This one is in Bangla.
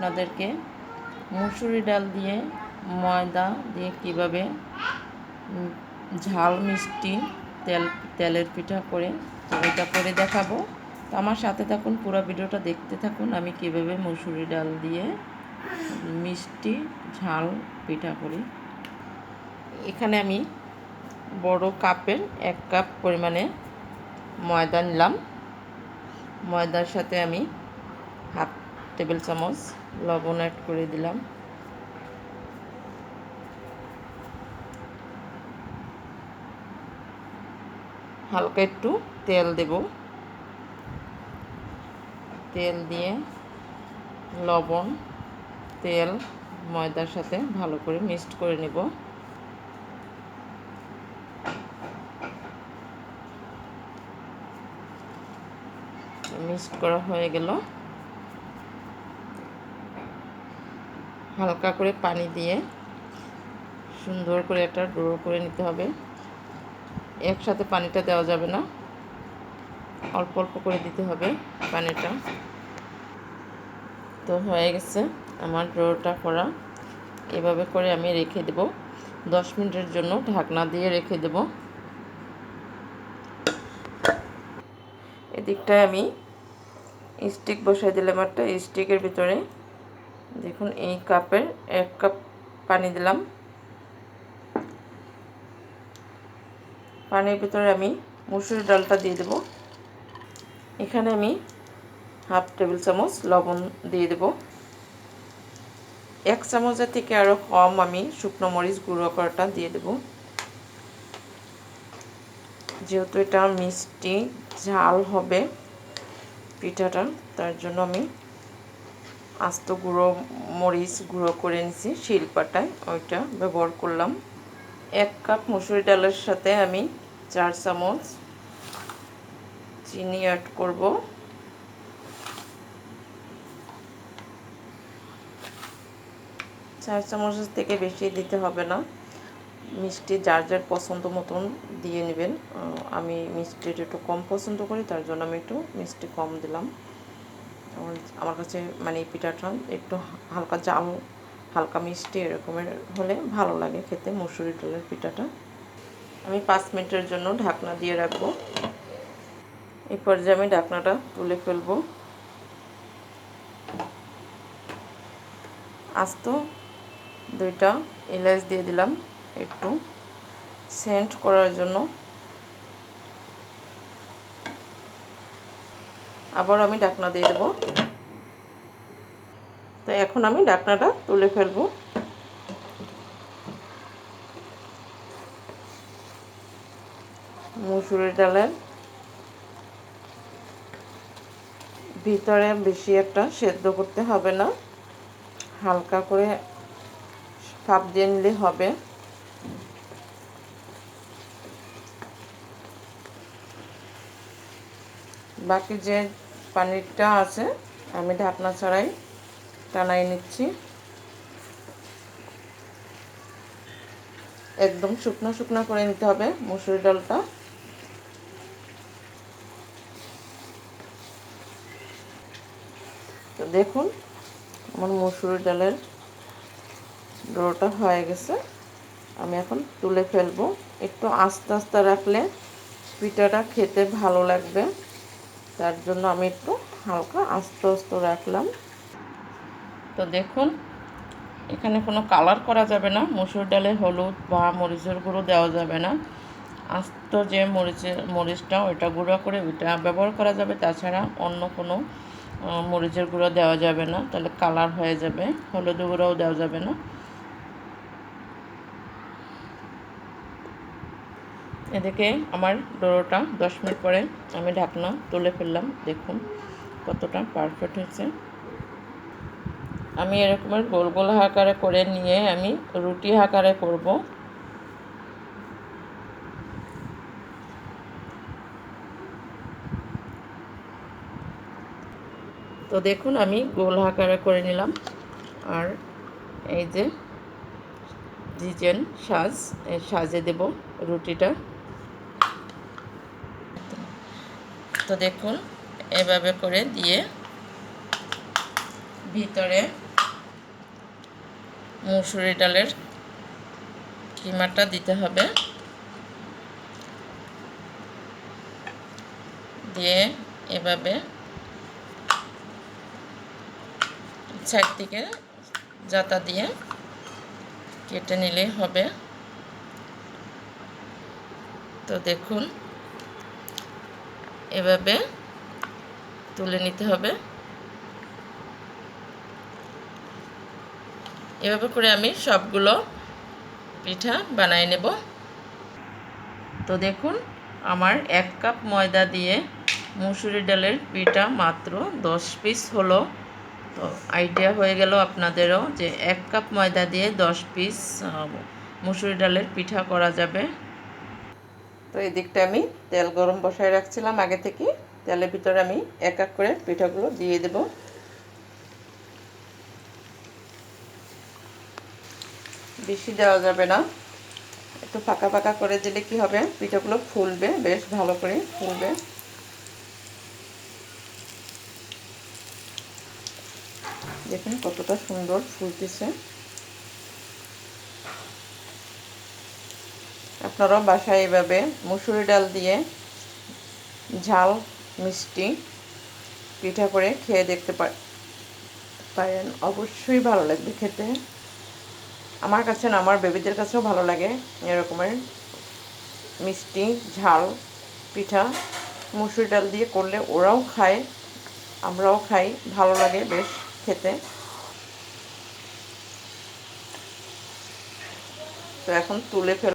আপনাদেরকে মুসুরি ডাল দিয়ে, ময়দা দিয়ে কীভাবে ঝাল মিষ্টি তেল, তেলের পিঠা করে, তো এটা করে দেখাবো। তো আমার সাথে থাকুন, পুরো ভিডিওটা দেখতে থাকুন, আমি কীভাবে মুসুরি ডাল দিয়ে মিষ্টি ঝাল পিঠা করি। এখানে আমি বড় কাপের এক কাপ পরিমাণে ময়দা নিলাম। ময়দার সাথে আমি হাফ টেবিল চামচ লবণ অ্যাড করে দিলাম। হালকা একটু তেল দেব। তেল দিয়ে লবণ, তেল, ময়দার সাথে ভালো করে মিক্সড করে নেব। মিক্সড করা হয়ে গেল। হালকা করে পানি দিয়ে সুন্দর করে একটা ড্রো করে নিতে হবে। একসাথে পানিটা দেওয়া যাবে না। অল্প অল্প করে দিতে হবে পানিটা। তো হয়ে গেছে আমার ড্রোটা করা। এভাবে করে আমি রেখে দেব। দশ মিনিটের জন্য ঢাকনা দিয়ে রেখে দেব। এদিকটায় আমি স্টিক বসাই দিলাম একটা স্টিকের ভিতরে। দেখুন, এই কাপের এক কাপ পানি দিলাম। পানির ভিতরে আমি মুসুর ডালটা দিয়ে দেব। এখানে আমি হাফ টেবিল চামচ লবণ দিয়ে দেব। এক চামচের থেকে আরও কম আমি শুকনো মরিচ গুঁড়ো করাটা দিয়ে দেব। যেহেতু এটা মিষ্টি, ঝাল হবে পিঠাটা, তার জন্য আমি আস্ত গুঁড়ো মরিচ গুঁড়ো করে নিছি শিলপাটায়, ওইটা ব্যবহার করলাম। এক কাপ মুসুরি ডালের সাথে আমি চার চামচ চিনি অ্যাড করব। চার চামচের থেকে বেশি দিতে হবে না। মিষ্টি যার যার পছন্দ মতন দিয়ে নেবেন। আমি মিষ্টিটা একটু কম পছন্দ করি, তার জন্য আমি একটু মিষ্টি কম দিলাম। আমার কাছে মানে পিঠাটা একটু হালকা জাল হালকা মিষ্টি এরকমের হলে ভালো লাগে খেতে, মুসুরি ডালের পিঠাটা। আমি পাঁচ মিনিটের জন্য ঢাকনা দিয়ে রাখব। এই পর্যায়ে আমি ঢাকনাটা তুলে ফেলব। আস্ত দুইটা এলাচ দিয়ে দিলাম একটু। সেন্ট করার জন্য আবার আমি ডাকনা দিয়ে দেবো। তো এখন আমি ডাকনাটা তুলে ফেলব। মুসুরি ডালের ভিতরে বেশি একটা সেদ্ধ করতে হবে না। হালকা করে ভাপ দিয়ে নিলে হবে। বাকি যে পানিরটা আছে, আমি ঢাকনা ছাড়াই টানাই নিচ্ছি। একদম শুকনো শুকনো করে নিতে হবে মুসুরি ডালটা। তো দেখুন, আমার মুসুরি ডালের ডোটা হয়ে গেছে। আমি এখন তুলে ফেলব। একটু আস্তে আস্তে রাখলে পিঠাটা খেতে ভালো লাগবে। তার জন্য আমি একটু হালকা আস্ত আস্তে রাখলাম। তো দেখুন, এখানে কোনো কালার করা যাবে না। মসুর ডালে হলুদ বা মরিচের গুঁড়ো দেওয়া যাবে না। আস্ত যে মরিচের, মরিচটা, ওইটা গুঁড়ো করে ওইটা ব্যবহার করা যাবে। তাছাড়া অন্য কোনো মরিচের গুঁড়ো দেওয়া যাবে না। তাহলে কালার হয়ে যাবে, হলুদ গুঁড়োও দেওয়া যাবে না। এদিকে আমার ডোরোটা দশ মিনিট পরে আমি ঢাকনা তুলে ফেললাম। দেখুন কতটা পারফেক্ট হয়েছে। আমি এরকমের গোল গোল আকারে করে নিয়ে আমি রুটি আকারে করব। তো দেখুন আমি গোল আকারে করে নিলাম। আর এই যে ডিজাইন সাজ সাজে দেব রুটিটা। তো দেখুন। এভাবে করে দিয়ে ভিতরে মুসুরি ডালের কিমাটা দিতে হবে। দিয়ে এভাবে সাইড থেকে জাতা দিয়ে কেটে নিলেই হবে। তো দেখুন এভাবে তুলে নিতে হবে। এভাবে করে আমি সবগুলো পিঠা বানাই নেব। তো দেখুন, আমার এক কাপ ময়দা দিয়ে মুসুরি ডালের পিঠা মাত্র দশ পিস হলো। তো আইডিয়া হয়ে গেল আপনাদেরও যে এক কাপ ময়দা দিয়ে দশ পিস মুসুরি ডালের পিঠা করা যাবে। তো এই দিকটা আমি তেল গরম বসায় রাখছিলাম আগে থেকে। তেলের ভিতরে আমি এক এক করে পিঠাগুলো দিয়ে দেব। বেশি দেওয়া যাবে না। একটু ফাঁকা ফাঁকা করে দিলে কি হবে? পিঠাগুলো ফুলবে, বেশ ভালো করে ফুলবে। দেখুন কতটা সুন্দর ফুলতেছে। আপনারাও বাসায় এভাবে মুসুরি ডাল দিয়ে ঝাল, মিষ্টি, পিঠা করে খেয়ে দেখতে পারেন। অবশ্যই ভালো লাগবে খেতে। আমার কাছে না, আমার বেবিদের কাছেও ভালো লাগে এরকমের মিষ্টি, ঝাল, পিঠা। মুসুরি ডাল দিয়ে করলে ওরাও খায়, আমরাও খাই, ভালো লাগে বেশ খেতে। তো এখন তুলে ফেল